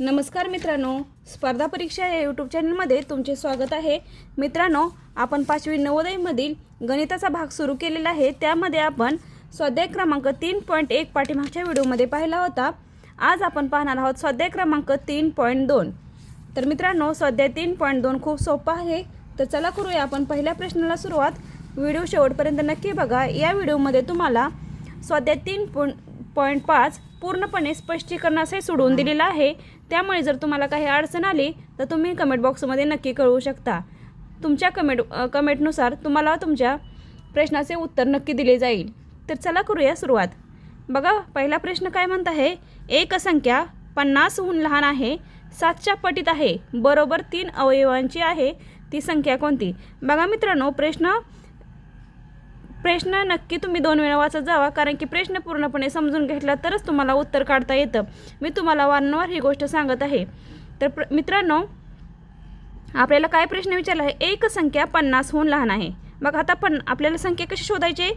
नमस्कार मित्रांनो स्पर्धा परीक्षा या यूट्यूब चॅनलमध्ये तुमचे स्वागत आहे. मित्रांनो आपण पाचवी नवोदयमधील गणिताचा भाग सुरू केलेला आहे. त्यामध्ये आपण स्वाध्याय क्रमांक तीन पॉईंट एक पाठीमागच्या व्हिडिओमध्ये पाहिला होता. आज आपण पाहणार आहोत स्वाध्याय क्रमांक तीन पॉईंट दोन. तर मित्रांनो स्वाध्याय तीन पॉईंट दोन खूप सोपा आहे. तर चला करूया आपण पहिल्या प्रश्नाला सुरुवात. व्हिडिओ शेवटपर्यंत नक्की बघा. या व्हिडिओमध्ये तुम्हाला स्वाध्याय तीन पॉईंट पॉईंट पाच पूर्णपणे स्पष्टीकरणासही सोडवून दिलेला आहे. त्यामुळे जर तुम्हाला काही अडचण आली तर तुम्ही कमेंट बॉक्समध्ये नक्की कळवू शकता. तुमच्या कमेंट कमेंटनुसार तुम्हाला तुमच्या प्रश्नाचे उत्तर नक्की दिले जाईल. तर चला करूया सुरुवात. बघा पहिला प्रश्न काय म्हणत आहे? एक संख्या पन्नासहून लहान आहे सातच्या पटीत आहे बरोबर तीन अवयवांची आहे ती संख्या कोणती? बघा मित्रांनो प्रश्न प्रश्न नक्की तुम्ही दोन वेळा वाचत जावा कारण की प्रश्न पूर्णपणे समजून घेतला तरच तुम्हाला उत्तर काढता येतं. मी तुम्हाला वारंवार ही गोष्ट सांगत आहे. तर प्र मित्रांनो आपल्याला काय प्रश्न विचारला आहे? एक संख्या पन्नासहून लहान आहे. मग आता पण आपल्याला संख्या कशी शोधायची?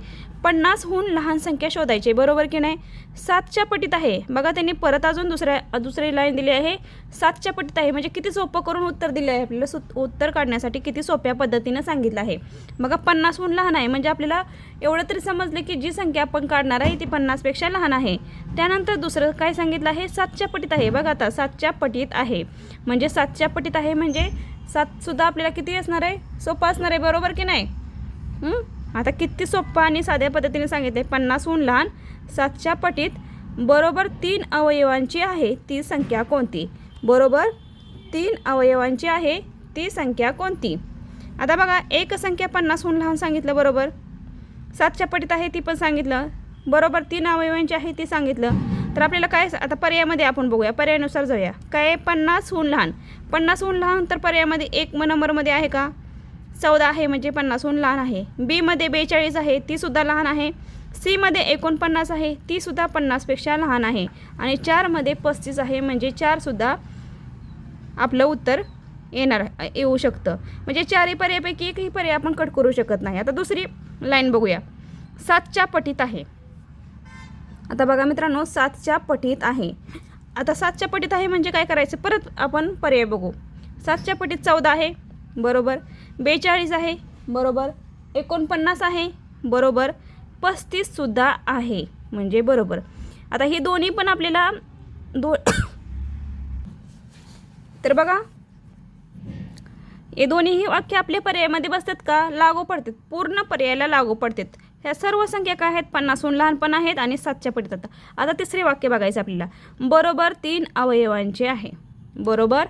पन्नासहून लहान संख्या शोधायची बरोबर की नाही? सातच्या पटीत आहे. बघा त्यांनी परत अजून दुसऱ्या दुसरी लाईन दिली आहे. सातच्या पटीत आहे म्हणजे किती सोपं करून उत्तर दिले आहे आपल्याला? सु उत्तर काढण्यासाठी किती सोप्या पद्धतीनं सांगितलं आहे. बघा पन्नासहून लहान आहे म्हणजे आपल्याला एवढं तरी समजलं की जी संख्या आपण काढणार आहे ती पन्नासपेक्षा लहान आहे. त्यानंतर दुसरं काय सांगितलं आहे? सातच्या पटीत आहे. बघा आता सातच्या पटीत आहे. म्हणजे सातच्या पटीत आहे म्हणजे सातसुद्धा आपल्याला किती असणार आहे? सोपं असणार आहे बरोबर की नाही? आता किती सोप्पं आणि साध्या पद्धतीने सांगितले पन्नासहून लहान सातच्या पटीत बरोबर तीन अवयवांची आहे ती संख्या कोणती? बरोबर तीन अवयवांची आहे ती संख्या कोणती? आता बघा एक संख्या पन्नासहून लहान सांगितलं बरोबर. सातच्या पटीत आहे ती पण सांगितलं. बरोबर तीन अवयवांची आहे ती सांगितलं. तर आपल्याला काय आता पर्यायामध्ये आपण बघूया. पर्यायानुसार जाऊया. काय पन्नासहून लहान? पन्नासहून लहान तर पर्यायामध्ये एक नंबरमध्ये आहे का? चौदा आहे म्हणजे पन्नासहून लहान आहे. बीमध्ये बेचाळीस आहे तीसुद्धा लहान आहे. सीमध्ये एकोणपन्नास आहे तीसुद्धा पन्नासपेक्षा लहान आहे. आणि चारमध्ये पस्तीस आहे म्हणजे चारसुद्धा आपलं उत्तर येणार येऊ शकतं. म्हणजे चारही पर्यायापैकी एकही पर्याय आपण कट करू शकत नाही. आता दुसरी लाईन बघूया. सातच्या पटीत आहे. आता बघा मित्रांनो सातच्या पटीत आहे. आता सातच्या पटीत आहे म्हणजे काय करायचं? परत आपण पर्याय बघू. सातच्या पटीत चौदा आहे बरोबर. बेचाळीस आहे बरोबर. एकोणपन्नास आहे बरोबर. पस्तीससुद्धा आहे म्हणजे बरोबर. आता हे दोन्ही पण आपल्याला दो तर बघा हे दोन्हीही वाक्य आपल्या पर्यायामध्ये बसतात का? लागू पडतात. पूर्ण पर्यायाला लागू पडतात. ह्या सर्व संख्या काय आहेत? पन्नासहून लहान पण आहेत आणि सातच्या पडतात. आता आता तिसरे वाक्य बघायचं आपल्याला. बरोबर तीन अवयवांचे आहे. बरोबर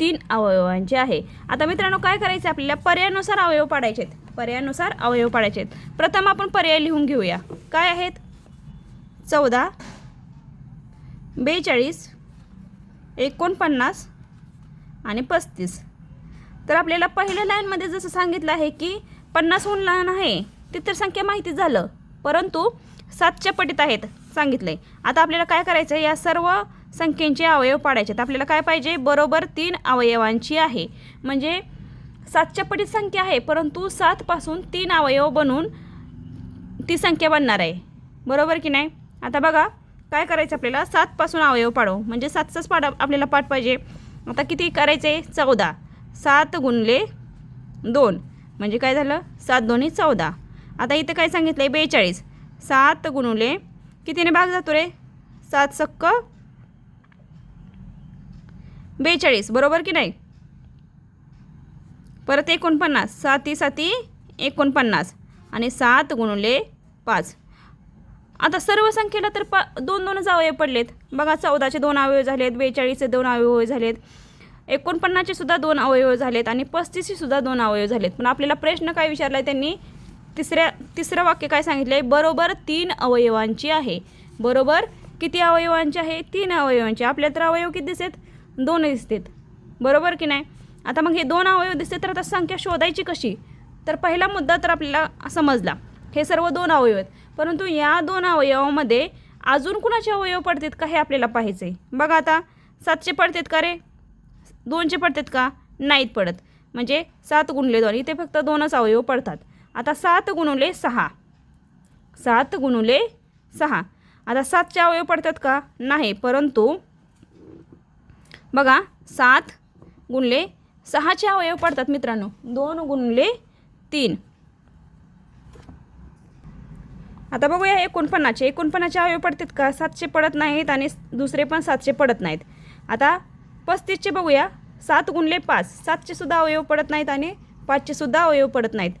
तीन अवयवांचे आहे. आता मित्रांनो काय करायचं आपल्याला? पर्यायानुसार अवयव पाडायचे आहेत. पर्यायानुसार अवयव पाडायचे आहेत. प्रथम आपण पर्याय लिहून घेऊया. काय आहेत? चौदा बेचाळीस एकोणपन्नास आणि पस्तीस. तर आपल्याला पहिल्या लाईनमध्ये जसं सांगितलं आहे की पन्नासहून लहान आहे ती तर संख्या माहिती झालं. परंतु सातच्या पटीत आहेत सांगितलंय. आता आपल्याला काय करायचं आहे या सर्व संख्येचे अवयव पाडायचे. आहेत आपल्याला काय पाहिजे? बरोबर तीन अवयवांची आहे. म्हणजे सातच्या पटीत संख्या आहे परंतु सातपासून तीन अवयव बनून ती संख्या बनणार आहे. बरोबर की नाही? आता बघा काय करायचं आपल्याला? सातपासून अवयव पाडू. म्हणजे सातचाच पाडा आपल्याला पाठ पाहिजे. आता किती करायचे चौदा. सात गुणले दोन. म्हणजे काय झालं? सात दोन्ही चौदा. आता इथं काय सांगितलं आहे बेचाळीस. सात गुणुले कितीने भाग जातो रे? सात सक्क बेचाळीस. बरोबर की नाही? परत एकोणपन्नास. साती साती एकोणपन्नास. आणि सात गुणुले पाच. आता सर्व संख्येला तर पा दोन दोनच अवयव पडलेत. बघा चौदाचे दोन अवयव झालेत बेचाळीसचे दोन अवयव झालेत. एकोणपन्नासचे सुद्धा दोन अवयव झालेत आणि पस्तीसचे सुद्धा दोन अवयव झालेत. पण आपल्याला प्रश्न काय विचारला आहे त्यांनी? तिसऱ्या तिसरं वाक्य काय सांगितलं आहे बरोबर तीन अवयवांची आहे. बरोबर किती अवयवांची आहे? तीन अवयवांची. आपल्या तर अवयव किती दिसत दोन दिसतात. बरोबर की नाही? आता मग हे दोन अवयव दिसते तर आता संख्या शोधायची कशी? तर पहिला मुद्दा तर आपल्याला समजला. हे सर्व दोन अवयव आहेत. परंतु या दोन अवयवामध्ये अजून कुणाचे अवयव पडतात का हे आपल्याला पाहायचं आहे बघा आता सातशे पडतात का रे? दोनशे पडतात का? नाहीत पडत. म्हणजे सात गुणले दोन. इथे फक्त दोनच अवयव पडतात. आता सात गुणुले सहा. सात गुणुले सहा. आता सातचे अवयव पडतात का? नाही परंतु बघा सात गुणले सहाचे अवयव पडतात मित्रांनो. दोन गुणले तीन. आता बघूया एकोणपन्नाचे एकोणपन्नाचे अवयव पडतात का? सातशे पडत नाहीत आणि दुसरे पण सातशे पडत नाहीत. आता पस्तीसचे बघूया. सात गुणले पाच. सातचे सुद्धा अवयव पडत नाहीत आणि पाचचे सुद्धा अवयव पडत नाहीत.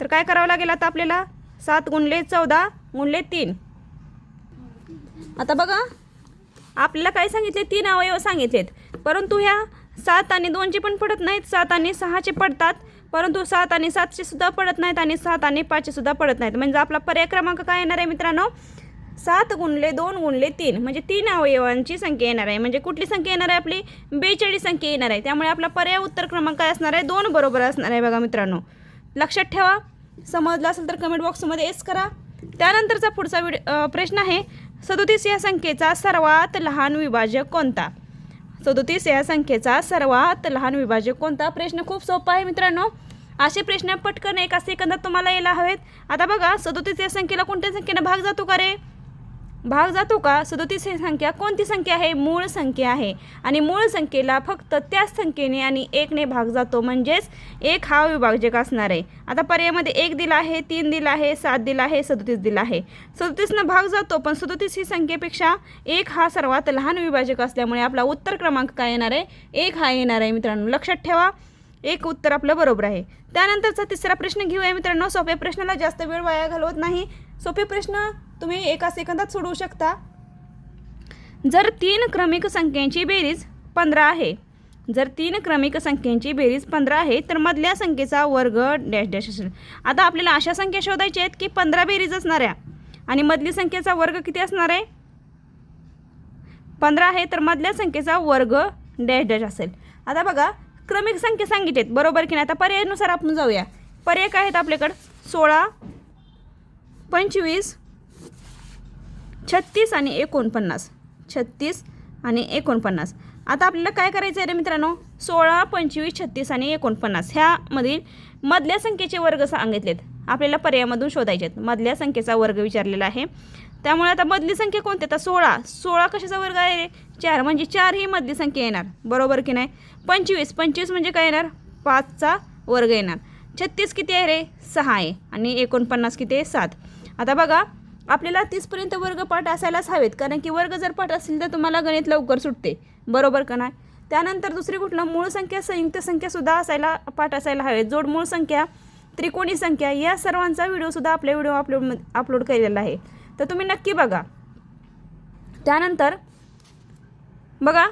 तर काय करावं लागेल आता आपल्याला? सात गुणले चौदा गुणले तीन. आता बघा आपल्याला काय सांगितले? तीन अवयव सांगितलेत. परंतु ह्या सात आणि दोनचे पण पडत नाहीत. सात आणि सहाचे पडतात. परंतु सात आणि सातचे सुद्धा पडत नाहीत आणि सात आणि पाचशे सुद्धा पडत नाहीत. म्हणजे आपला पर्याय क्रमांक काय येणार आहे मित्रांनो? सात गुणले दोन गुणले तीन. म्हणजे तीन अवयवांची संख्या येणार आहे. म्हणजे कुठली संख्या येणार आहे आपली? बेचाळीस संख्या येणार आहे. त्यामुळे आपला पर्याय उत्तर क्रमांक काय असणार आहे. दोन बरोबर असणार आहे बघा मित्रांनो. लक्षात ठेवा. समजलं असेल तर कमेंट बॉक्समध्ये एस करा. त्यानंतरचा पुढचा व्हिडिओ प्रश्न आहे. सदोतीस या संख्येचा सर्वात लहान विभाजक कोणता? सदोतीस या संख्येचा सर्वात लहान विभाजक कोणता? प्रश्न खूप सोपा आहे मित्रांनो. असे प्रश्न पटकन एका सेकंदात तुम्हाला यायला हवेत. आता बघा सदोतीस या संख्येला कोणत्या संख्येनं भाग जातो का रे? भाग जातो का? सदोतीस ही संख्या कोणती संख्या आहे? मूळ संख्या आहे. आणि मूळ संख्येला फक्त त्याच संख्येने आणि एकने भाग जातो. म्हणजेच एक हा विभाजक असणार आहे? आता पर्यायामध्ये एक दिला आहे तीन दिला आहे सात दिला आहे सदोतीस दिला आहे. सदोतीसनं भाग जातो पण सदोतीस ही संख्येपेक्षा एक हा सर्वात लहान विभाजक असल्यामुळे आपला उत्तर क्रमांक काय येणार आहे? एक हा येणार आहे मित्रांनो. लक्षात ठेवा एक उत्तर आपलं बरोबर आहे. त्यानंतरचा तिसरा प्रश्न घेऊया मित्रांनो. सोप्या प्रश्नाला जास्त वेळ वाया घालवत नाही. सोपे प्रश्न तुम्ही एका सेकंदात सोडवू शकता. जर तीन क्रमिक संख्यांची बेरीज पंधरा आहे जर तीन क्रमिक संख्यांची बेरीज पंधरा आहे तर मधल्या संख्येचा वर्ग डॅश डॅश असेल. आता आपल्याला अशा संख्या शोधायच्या आहेत की पंधरा बेरीज असणाऱ्या आणि मधली संख्येचा वर्ग किती असणार आहे? पंधरा आहे तर मधल्या संख्येचा वर्ग डॅश डॅश असेल. आता बघा क्रमिक संख्या सांगितलेत बरोबर की नाही? आता पर्यायानुसार आपण जाऊया. पर्याय काय आहेत आपल्याकडं? सोळा पंचवीस छत्तीस आणि एकोणपन्नास. छत्तीस आणि एकोणपन्नास. आता आपल्याला काय करायचं आहे रे मित्रांनो? सोळा पंचवीस छत्तीस आणि एकोणपन्नास. ह्यामधील मधल्या संख्येचे वर्ग सांगितलेत. आपल्याला पर्यायामधून शोधायचे आहेत. मधल्या संख्येचा वर्ग विचारलेला आहे. त्यामुळे आता मधली संख्या कोणती आता सोळा. सोळा कशाचा वर्ग आहे रे? चार. म्हणजे चार ही मधली संख्या येणार. बरोबर की नाही? पंचवीस. पंचवीस म्हणजे काय येणार? पाचचा वर्ग येणार. छत्तीस किती आहे रे? सहा आहे. आणि एकोणपन्नास किती आहे? सात. आता बघा आपल्याला तीसपर्यंत वर्ग पाठ असायलाच हवेत कारण की वर्ग जर पाठ असेल तर तुम्हाला गणित लवकर सुटते. बरोबर का नाही? त्यानंतर दुसरी कुठलं मूळ संख्या संयुक्त संख्यासुद्धा असायला पाठ असायला हवेत. जोड मूळ संख्या त्रिकोणी संख्या या सर्वांचा व्हिडिओसुद्धा आपल्या व्हिडिओ अपलोड अपलोड केलेला आहे. तर तुम्ही नक्की बघा. त्यानंतर बघा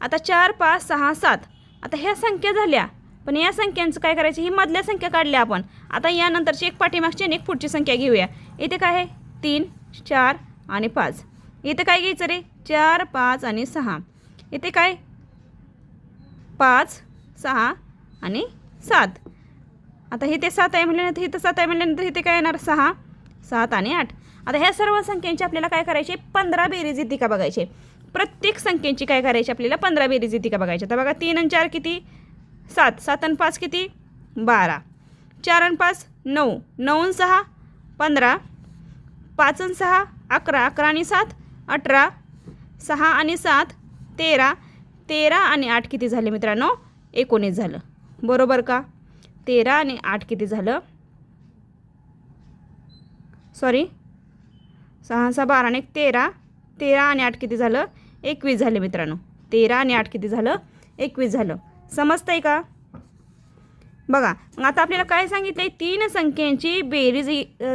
आता चार पाच सहा सात. आता ह्या संख्या झाल्या. पण या संख्यांचं काय करायचं? ही मधल्या संख्या काढल्या आपण. आता यानंतरची एक पाठीमागची आणि एक पुढची संख्या घेऊया. इथे काय आहे? तीन चार आणि पाच. इथे काय घ्यायचं रे? चार पाच आणि सहा. इथे काय? पाच सहा आणि सात. आता इथे सात आहे म्हटल्यानंतर इथं सात आहे म्हटल्यानंतर इथे काय येणार? सहा सात आणि आठ. आता ह्या सर्व संख्यांची आपल्याला काय करायची? पंधरा बेरीज येते का बघायचे. प्रत्येक संख्येची काय करायची आपल्याला? पंधरा बेरीज येते का बघायची. आता बघा तीन आणि चार किती? सात. सात आणि पाच किती? बारा. चार आणि पाच नऊ. नऊ सहा पंधरा. पाच आणि सहा अकरा. अकरा आणि सात अठरा. सहा आणि सात तेरा. तेरा आणि आठ किती झाले मित्रांनो? एकोणीस झालं. बरोबर का? तेरा आणि आठ किती झालं? सॉरी सहा सहा बारा आणि तेरा. तेरा आणि आठ किती झालं? एकवीस झाले मित्रांनो. तेरा आणि आठ किती झालं? एकवीस झालं. समजतंय का? बघा मग आता आपल्याला काय सांगितलं आहे तीन संख्यांची बेरीज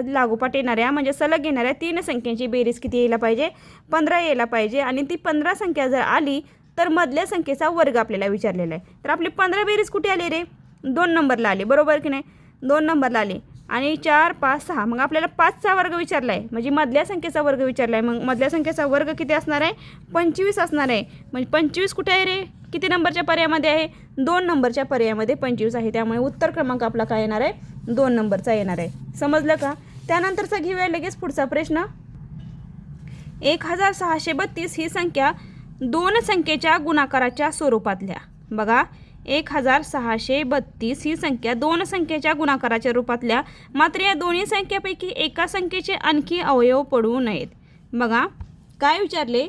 लागोपाठ येणाऱ्या म्हणजे सलग येणाऱ्या तीन संख्यांची बेरीज किती यायला पाहिजे? पंधरा यायला पाहिजे. आणि ती पंधरा संख्या जर आली तर मधल्या संख्येचा वर्ग आपल्याला विचारलेला आहे. तर आपली पंधरा बेरीज कुठे आली रे? दोन नंबरला आली. बरोबर की नाही? दोन नंबरला आली. आणि चार पाच सहा. मग आपल्याला पाचचा वर्ग विचारला आहे म्हणजे मधल्या संख्येचा वर्ग विचारला आहे मग मधल्या संख्येचा वर्ग किती असणार आहे? पंचवीस असणार आहे. म्हणजे पंचवीस कुठे आहे रे? किती नंबरच्या पर्यायामध्ये आहे? दोन नंबरच्या पर्यायामध्ये पंचवीस आहे. त्यामुळे उत्तर क्रमांक आपला काय येणार आहे? दोन नंबरचा येणार आहे. समजलं का? त्यानंतरचा घेऊया लगेच पुढचा प्रश्न. एक हजार सहाशे बत्तीस ही संख्या दोन संख्येच्या गुणाकाराच्या स्वरूपातल्या. बघा. एक हजार सहाशे बत्तीस ही संख्या दोन संख्येच्या गुणाकाराच्या रूपातल्या मात्र या दोन्ही संख्यापैकी एका संख्येचे आणखी अवयव पडू नयेत. बघा काय विचारले?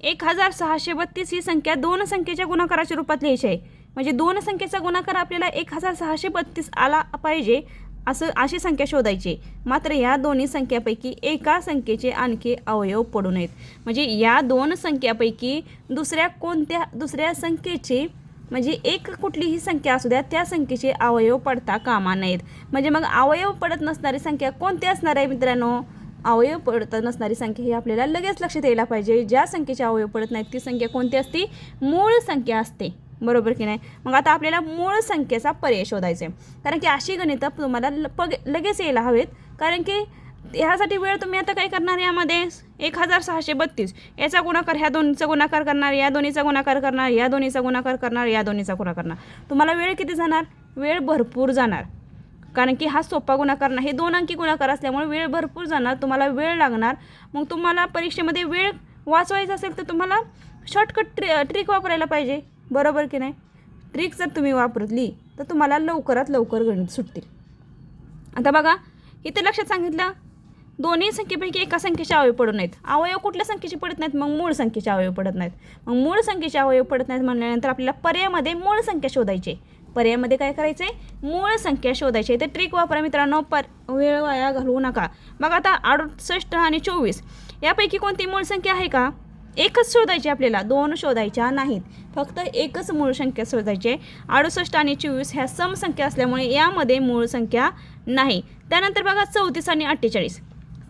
एक हजार सहाशे बत्तीस ही संख्या दोन संख्येच्या गुणाकाराच्या रूपात लिहायची आहे. म्हणजे दोन संख्येचा गुणाकार आपल्याला एक हजार सहाशे बत्तीस आला पाहिजे असं अशी संख्या शोधायची मात्र या दोन्ही संख्यापैकी एका संख्येचे आणखी अवयव पडू नयेत. म्हणजे या दोन संख्यापैकी दुसऱ्या कोणत्या दुसऱ्या संख्येचे म्हणजे एक कुठलीही संख्या असू द्या त्या संख्येचे अवयव पडता कामा नयेत. म्हणजे मग अवयव पडत नसणारी संख्या कोणती असणार आहे मित्रांनो? अवयव पडत नसणारी संख्या ही आपल्याला लगेच लक्षात यायला पाहिजे. ज्या संख्येचे अवयव पडत नाहीत ती संख्या कोणती असते? मूळ संख्या असते. बरोबर की नाही? मग आता आपल्याला मूळ संख्येचा पर्याय शोधायचा आहे. कारण की अशी गणितं तुम्हाला ल- पग लगेच यायला हवेत. कारण की ह्यासाठी वेळ तुम्ही आता काय करणार यामध्ये? एक हजार सहाशे बत्तीस. याचा गुणाकार ह्या दोन्हीचा गुणाकार करणार या दोन्हीचा गुणाकार करणार या दोन्हीचा गुणाकार करणार या दोन्हीचा गुणाकार करणार. तुम्हाला वेळ किती जाणार? वेळ भरपूर जाणार. कारण की हा सोपा गुणाकार नाही हे दोन अंकी गुणाकार असल्यामुळे वेळ भरपूर जाणार तुम्हाला वेळ लागणार. मग तुम्हाला परीक्षेमध्ये वेळ वाचवायचा असेल तर तुम्हाला शॉर्टकट ट्रि ट्रिक वापरायला पाहिजे. बरोबर की नाही? ट्रिक जर तुम्ही वापरली तर तुम्हाला लवकरात लवकर गणित सुटतील. आता बघा इथे लक्षात सांगितलं दोन्ही संख्येपैकी एका संख्येचे अवयव पडू नयेत. अवयव कुठल्या संख्येचे पडत नाहीत? मग मूळ संख्येचे अवयव पडत नाहीत. मग मूळ संख्येचे अवयव पडत नाहीत म्हणल्यानंतर आपल्याला पर्यायामध्ये मूळ संख्या शोधायची आहे. पर्यायामध्ये काय करायचं आहे? मूळ संख्या शोधायची आहे. ते ट्रिक वापरा मित्रांनो. पर वेळ वाया घालवू नका. मग आता अडुसष्ट आणि चोवीस. यापैकी कोणती मूळ संख्या आहे का? एकच शोधायची आपल्याला. दोन शोधायच्या नाहीत. फक्त एकच मूळ संख्या शोधायची आहे. अडुसष्ट आणि चोवीस ह्या समसंख्या असल्यामुळे यामध्ये मूळ संख्या नाही. त्यानंतर बघा चौतीस आणि अठ्ठेचाळीस.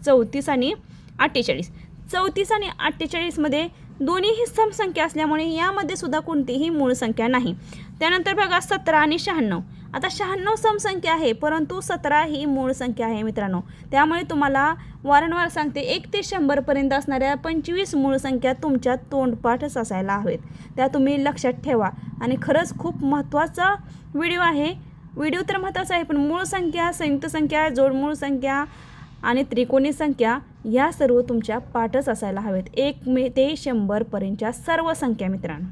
चौतीस आणि अठ्ठेचाळीस. चौतीस आणि अठ्ठेचाळीसमध्ये दोन्हीही समसंख्या असल्यामुळे यामध्ये सुद्धा कोणतीही मूळ संख्या नाही. त्यानंतर बघा सतरा आणि शहाण्णव. आता शहाण्णव समसंख्या आहे परंतु सतरा ही मूळ संख्या आहे मित्रांनो. त्यामुळे तुम्हाला वारंवार सांगते एक ते शंभरपर्यंत असणाऱ्या पंचवीस मूळ संख्या तुमच्या तोंडपाठच असायला हवेत. त्या तुम्ही लक्षात ठेवा. आणि खरंच खूप महत्त्वाचा व्हिडिओ आहे. व्हिडिओ तर महत्त्वाचा आहे पण मूळ संख्या संयुक्त संख्या जोडमूळ संख्या आणि त्रिकोणी संख्या या सर्व तुमच्या पाठच असायला हवेत. एक मे ते शंभरपर्यंतच्या सर्व संख्या मित्रांनो.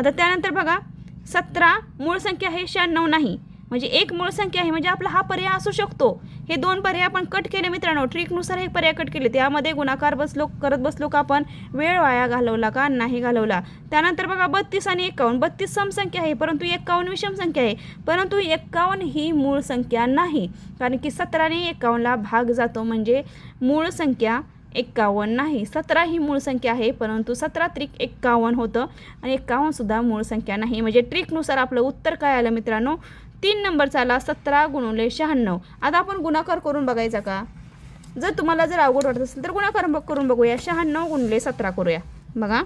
आता त्यानंतर बघा सतरा मूळ संख्या हे शहाण्णव नाही. म्हणजे एक मूळ संख्या आहे म्हणजे आपला हा पर्याय असू शकतो. हे दोन पर्याय आपण कट केले मित्रांनो. ट्रिकनुसार हे पर्याय कट केले. त्यामध्ये गुणाकार बसलो करत बसलो का आपण? वेळ वाया घालवला का? नाही घालवला. त्यानंतर बघा बत्तीस आणि एकावन्न. बत्तीस समसंख्या आहे परंतु एकावन्न विषम संख्या आहे. परंतु एकावन्न ही मूळ संख्या नाही. कारण की सतराने एकावन्नला भाग जातो म्हणजे मूळ संख्या एक्कावन्न नाही. सतरा ही मूळ संख्या आहे परंतु सतरा त्रिक एक्कावन्न होतं. आणि एक्कावन्नसुद्धा मूळ संख्या नाही. म्हणजे ट्रिकनुसार आपलं उत्तर काय आलं मित्रांनो? तीन नंबरचा आला सतरा गुणवले शहाण्णव. आता आपण गुणाकार करून बघायचा का? जर तुम्हाला जर अवघड वाटत असेल तर गुणाकार बघ करून बघूया. शहाण्णव गुणले सतरा करूया. बघा.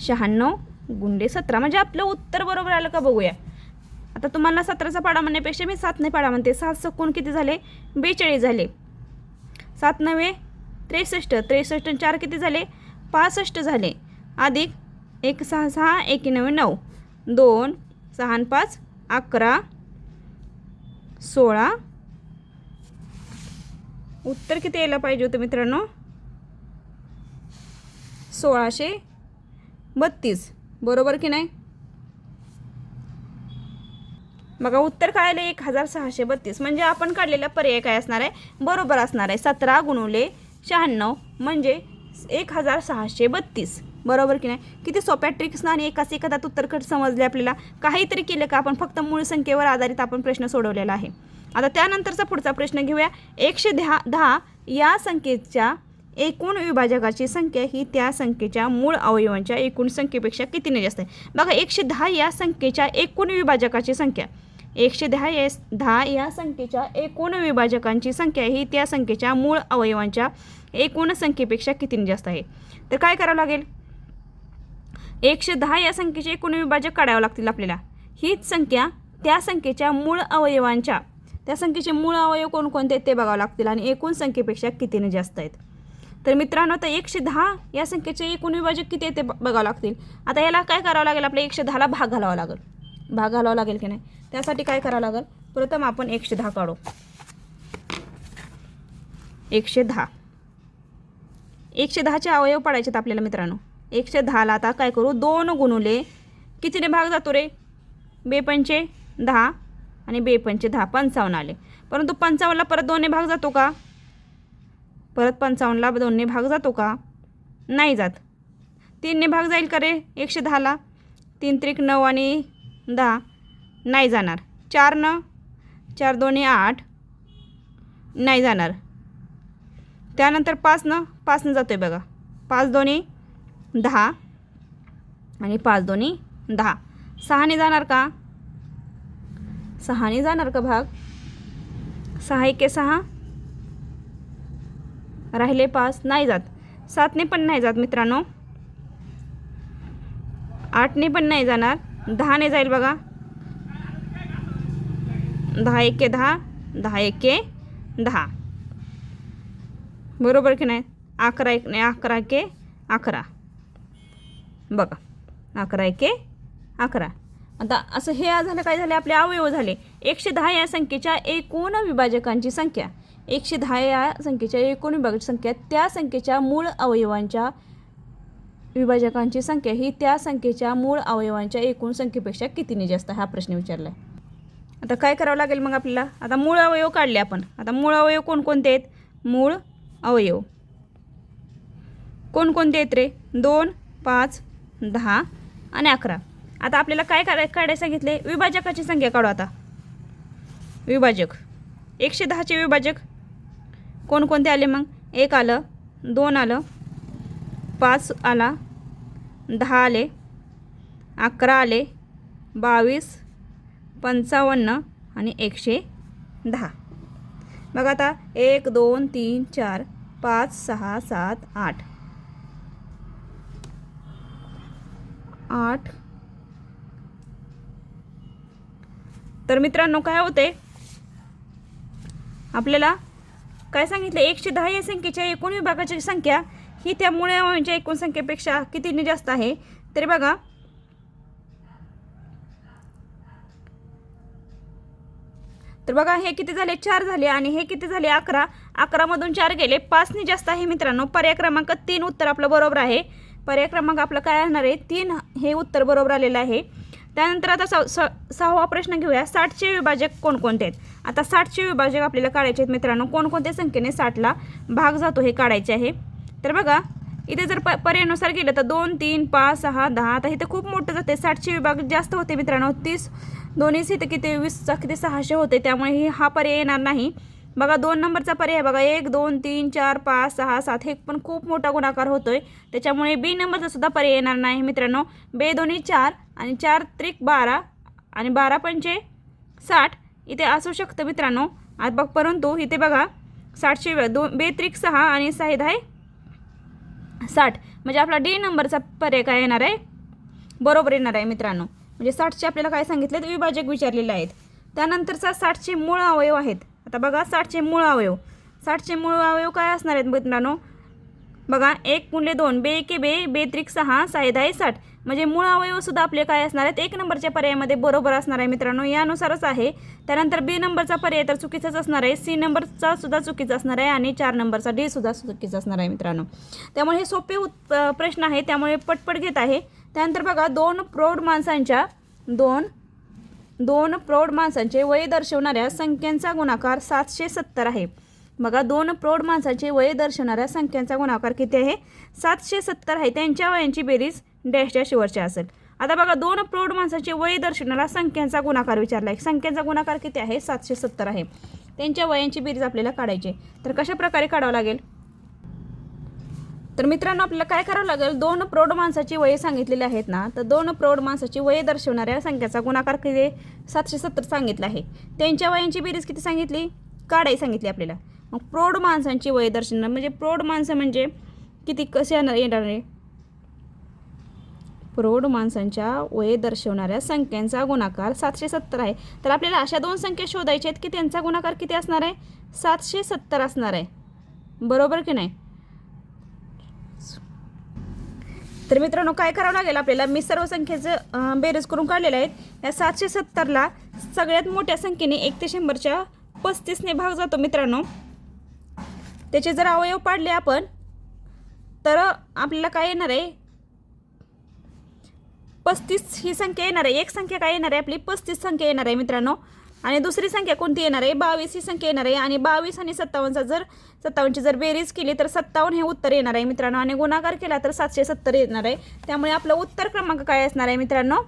शहाण्णव गुणले सतरा. म्हणजे आपलं उत्तर बरोबर आलं का बघूया. आता तुम्हाला सतराचा पाडा म्हणण्यापेक्षा मी सात नाही पाडा म्हणते. सात सकून किती झाले? बेचाळीस झाले. सात नव्हे त्रेसष्ट. त्रेसष्ट चार किती झाले? पासष्ट झाले. अधिक एक सहा सहा एक नव्हे नऊ. दोन सहा पाच अकरा सोळा. उत्तर किती यायला पाहिजे होतं मित्रांनो? सोळाशे बत्तीस. बरोबर की नाही? बघा उत्तर काय आलं एक हजार सहाशे बत्तीस. म्हणजे आपण काढलेला पर्याय काय असणार आहे? बरोबर असणार आहे. सतरा गुणुले शहाण्णव म्हणजे एक हजार सहाशे बत्तीस. बरोबर की नाही? किती सोप्या ट्रिक्सना आणि एकाच एखादा उत्तरकट समजले आपल्याला. काहीतरी केलं का आपण फक्त मूळ संख्येवर आधारित आपण प्रश्न सोडवलेला आहे. आता त्यानंतरचा पुढचा प्रश्न घेऊया. एकशे दहा दहा या संख्येच्या एकूण विभाजकाची संख्या ही त्या संख्येच्या मूळ अवयवांच्या एकूण संख्येपेक्षा कितीने जास्त आहे? बघा एकशे दहा या संख्येच्या एकूण विभाजकाची संख्या. एकशे दहा या दहा या संख्येच्या एकूण विभाजकांची संख्या ही त्या संख्येच्या मूळ अवयवांच्या एकूण संख्येपेक्षा कितीने जास्त आहे? तर काय करावं लागेल? एकशे दहा या संख्येचे एकूण विभाजक काढावं लागतील आपल्याला. हीच संख्या त्या संख्येच्या मूळ अवयवांच्या त्या संख्येचे मूळ अवयव कोणकोणते आहेत ते बघावं लागतील आणि एकूण संख्येपेक्षा कितीने जास्त आहेत. तर मित्रांनो आता एकशे दहा या संख्येचे एकूण विभाजक किती आहे ते बघावं लागतील. आता याला काय करावं लागेल? आपल्या एकशे दहाला भाग घालावा लागेल. भाग घालावा लागेल की नाही? त्यासाठी काय करावं लागेल? प्रथम आपण एकशे दहा काढू. एकशे दहा. एकशे दहाचे अवयव पाडायचे आहेत आपल्याला मित्रांनो. एकशे दहाला आता काय करू? दोन गुणुले. कितीने भाग जातो रे? बेपंचे दहा आणि बेपंचे दहा पंचावन्न आले. परंतु पंचावन्नला परत दोनने भाग जातो का? परत पंचावन्नला दोनने भाग जातो का? नाही जात. तीनने भाग जाईल का रे? एकशे दहाला तीन त्रिक नऊ आणि दहा नाही जाणार. चार न? चार दोन्ही आठ नाही जाणार. त्यानंतर पाच न? पाचनं जातो आहे बघा. पाच दोन्ही दहा. आणि पाच दोन्ही दहा. सहाने जाणार का? सहाने जाणार का भाग? सहा एके सहा. राहिले पाच नाही जात. सातने पण नाही जात मित्रांनो. आठने पण नाही जाणार. दहाने जाईल बघा. दहा एके दहा. दहा एके दहा. बरोबर की नाही? अकरा एक नाही अकरा के अकरा. बघा अकरा एके अकरा. आता असं हे झालं काय झाले आपले अवयव झाले. एकशे दहा या संख्येच्या एकूण विभाजकांची संख्या. एकशे दहा या संख्येच्या एकूण विभाजक संख्या त्या संख्येच्या मूळ अवयवांच्या विभाजकांची संख्या ही त्या संख्येच्या मूळ अवयवांच्या एकूण संख्येपेक्षा कितीने जास्त हा प्रश्न विचारला आहे आता काय करावं लागेल मग आपल्याला? आता मूळ अवयव काढले आपण. आता मूळ अवयव कोणकोणते आहेत? मूळ अवयव. कोणकोणते आहेत रे? दोन पाच दहा आणि अकरा. आता आपल्याला काय काढाय काढायला सांगितले? विभाजकाची संख्या काढू आता. विभाजक. एकशे दहाचे विभाजक. कोणकोणते आले मग? एक आलं दोन आलं पाच आला दहा आले अकरा आले बावीस पंचावन्न आणि एकशे दहा. बघा आता एक दोन तीन चार पाच सहा सात आठ. आठ. तर मित्रांनो काय होते? आपल्याला काय सांगितलं? एकशे दहा या संख्येच्या एकूण विभागाची संख्या ही त्या मूळ म्हणजे एकूण संख्येपेक्षा कितीने जास्त आहे? तरी बघा. तर बघा हे किती झाले? चार झाले आणि हे किती झाले? अकरा. अकरामधून चार गेले. पाचने जास्त आहे मित्रांनो. पर्याय क्रमांक तीन उत्तर आपलं बरोबर आहे. पर्याय क्रमांक आपलं काय असणार आहे? तीन हे उत्तर बरोबर आलेलं आहे. त्यानंतर आता स स सहावा प्रश्न घेऊया. साठचे विभाजक कोणकोणते आहेत? आता साठचे विभाजक आपल्याला काढायचे आहेत मित्रांनो. कोणकोणत्या संख्येने साठला भाग जातो हे काढायचे आहे? तर बघा इथे जर प पर्यायानुसार गेलं तर दोन तीन पाच सहा दहा आता इथे खूप मोठं जाते. साठशे विभाग जास्त होते मित्रांनो. तीस दोन्हीच इथे किती? वीसचा किती सहाशे होते. त्यामुळे ही हा पर्याय येणार नाही. बघा दोन नंबरचा पर्याय बघा. एक दोन तीन चार पाच सहा सात हे पण खूप मोठा गुणाकार होतोय. त्याच्यामुळे बी नंबरचा सुद्धा पर्याय येणार नाही मित्रांनो. बे दोन्ही चार आणि चार त्रिक बारा आणि बारा पंचे साठ इथे असू शकतं मित्रांनो. आज बघ परंतु इथे बघा साठशे दोन बे त्रिक सहा आणि सहा दहा साठ. म्हणजे आपला डी नंबरचा पर्याय काय येणार आहे? बरोबर येणार आहे मित्रांनो. म्हणजे साठचे आपल्याला काय सांगितले विभाजक विचारलेले आहेत. त्यानंतरचा साठचे मूळ अवयव आहेत. आता बघा साठचे मूळ अवयव. साठचे मूळ अवयव काय असणार आहेत मित्रांनो? बघा एक पुणे दोन बे एके बे बे त्रिक सहा साहे दहा साठ. म्हणजे मूळ अवयवसुद्धा आपले काय असणार आहेत? एक नंबरच्या पर्यायामध्ये बरोबर असणार आहे मित्रांनो यानुसारच आहे. त्यानंतर बी नंबरचा पर्याय तर चुकीचाच असणार आहे. सी नंबरचा सुद्धा चुकीचा असणार आहे आणि चार नंबरचा डी सुद्धा चुकीचा असणार आहे मित्रांनो. त्यामुळे हे सोपे उत् प्रश्न आहे त्यामुळे पटपट घेत आहे. त्यानंतर बघा दोन प्रौढ माणसांच्या दोन दोन प्रौढ माणसांचे वय दर्शवणाऱ्या संख्यांचा गुणाकार सातशे सत्तर आहे. बघा दोन प्रौढ माणसाचे वय दर्शवणाऱ्या संख्यांचा गुणाकार किती आहे? सातशे सत्तर आहे. त्यांच्या वयांची बेरीज डॅशच्या शेवटच्या असेल. आता बघा दोन प्रौढ माणसाचे वय दर्शवणारा संख्यांचा गुणाकार विचारला आहे संख्यांचा गुणाकार किती आहे? सातशे सत्तर आहे. त्यांच्या वयांची बेरीज आपल्याला काढायची तर कशा प्रकारे काढावं लागेल? तर मित्रांनो आपल्याला काय करावं लागेल? दोन प्रौढ माणसाची वये सांगितलेली आहेत ना तर दोन प्रौढ माणसाची वये दर्शवणाऱ्या संख्याचा गुणाकार किती? सातशे सत्तर सांगितलं आहे. त्यांच्या वयांची बेरीज किती सांगितली? काढाई सांगितली आपल्याला. मग प्रौढ माणसांची वय दर्शवणार म्हणजे प्रौढ माणसं म्हणजे किती कसे येणार येणार आहे? प्रौढ माणसांच्या वय दर्शवणाऱ्या संख्यांचा गुणाकार सातशे सत्तर आहे. तर आपल्याला अशा दोन संख्या शोधायच्या आहेत की त्यांचा गुणाकार किती असणार आहे? सातशे सत्तर असणार आहे. बरोबर की नाही? तर मित्रांनो काय करावं लागेल आपल्याला? मी सर्व संख्येचं बेरज करून काढलेलं आहेत. या सातशे सत्तरला सगळ्यात मोठ्या संख्येने एक ते शंभरच्या पस्तीसने भाग जातो मित्रांनो. त्याचे जर अवयव पाडले आपण तर आपल्याला काय येणार आहे? पस्तीस ही संख्या येणार आहे. एक संख्या काय येणार आहे? आपली पस्तीस संख्या येणार आहे मित्रांनो. आणि दुसरी संख्या कोणती येणार आहे? बावीस ही संख्या येणार आहे. आणि बावीस आणि सत्तावन्नचा जर सत्तावन्नची जर बेरीज केली तर सत्तावन्न हे उत्तर येणार आहे मित्रांनो. आणि गुणाकार केला तर सातशे सत्तर येणार आहे. त्यामुळे आपलं उत्तर क्रमांक काय असणार आहे मित्रांनो?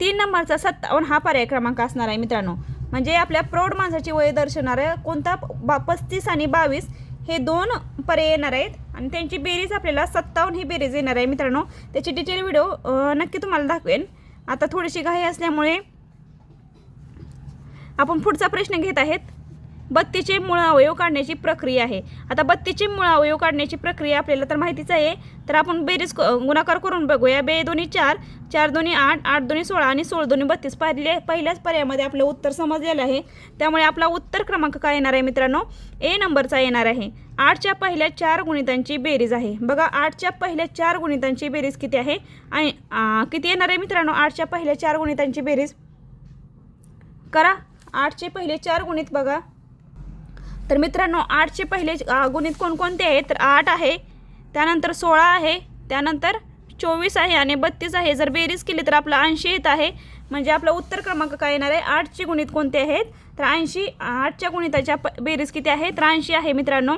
तीन नंबरचा सत्तावन्न हा पर्याय क्रमांक असणार आहे मित्रांनो. म्हणजे आपल्या प्रौढ माणसाची वय दर्शवणाऱ्या कोणता बा पस्तीस आणि बावीस हे दोन पर्याय येणार आहेत. आणि त्यांची बेरीज आपल्याला सत्तावन्न ही बेरीज येणार आहे मित्रांनो. त्याची डिटेल व्हिडिओ नक्की तुम्हाला दाखवेन. आता थोडीशी घाई असल्यामुळे आपण पुढचा प्रश्न घेत आहेत. बत्तीचे मूळ अवयव काढण्याची प्रक्रिया आहे. आता बत्तीचे मूळ अवयव काढण्याची प्रक्रिया आपल्याला तर माहितीच आहे. तर आपण बेरीज क- गुणाकार करून बघूया. बे दोन्ही चार चार दोन्ही आठ आठ दोन्ही सोळा आणि सोळा दोन्ही बत्तीस पहिले पहिल्याच पर्यायामध्ये आपलं उत्तर समजलेलं आहे. त्यामुळे आपला उत्तर क्रमांक काय येणार आहे मित्रांनो? ए नंबरचा येणार आहे. आठच्या पहिल्या चार गुणितांची बेरीज आहे. बघा आठच्या पहिल्या चार गुणितांची बेरीज किती आहे? आणि किती येणार आहे मित्रांनो? आठच्या पहिल्या चार गुणितांची बेरीज. करा. आठचे पहिले चार गुणित बघा. तर मित्रांनो आठचे पहिले गुणित कोणकोणते आहेत? तर आठ आहे त्यानंतर सोळा आहे त्यानंतर चोवीस आहे आणि बत्तीस आहे. जर बेरीज केली तर आपलं ऐंशी येत आहे. म्हणजे आपलं उत्तर क्रमांक काय येणार आहे? आठचे गुणित कोणते आहेत? तर ऐंशी आठच्या गुणिताच्या प बेरीज किती आहे? तर ऐंशी आहे मित्रांनो.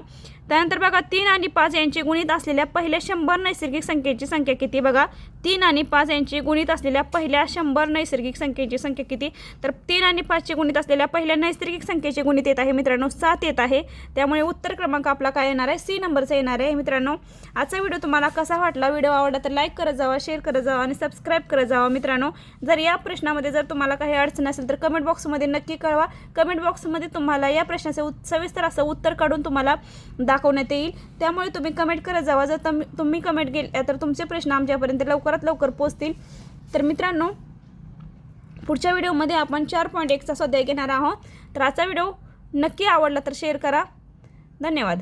त्यानंतर बघा तीन आणि पाच यांची गुणित असलेल्या पहिल्या शंभर नैसर्गिक संख्येची संख्या किती बघा? तीन आणि पाच यांची गुणित असलेल्या पहिल्या शंभर नैसर्गिक संख्येची संख्या किती? तर तीन आणि पाचची गुणित असलेल्या पहिल्या नैसर्गिक संख्येचे गुणित येत आहे मित्रांनो सात येत आहे. त्यामुळे उत्तर क्रमांक आपला काय येणार आहे? सी नंबरचा येणार आहे मित्रांनो. आजचा व्हिडिओ तुम्हाला कसा वाटला? व्हिडिओ आवडला तर लाईक करत जावा शेअर करत जावा आणि सबस्क्राईब करत जावा मित्रांनो. जर या प्रश्नामध्ये जर तुम्हाला काही अडचण असेल तर कमेंट बॉक्समध्ये नक्की कळवा. कमेंट बॉक्समध्ये तुम्हाला या प्रश्नाचं सविस्तर असं उत्तर काढून तुम्हाला दाखवण्यात येईल. त्यामुळे तुम्ही कमेंट करत जावा. जर तम तुम्ही कमेंट केल्या तर तुमचे प्रश्न आमच्यापर्यंत लवकरात लवकर पोहोचतील. तर मित्रांनो पुढच्या व्हिडिओमध्ये आपण चार पॉईंट एकचा स्वाध्याय घेणार आहोत. तर आजचा व्हिडिओ नक्की आवडला तर शेअर करा. धन्यवाद.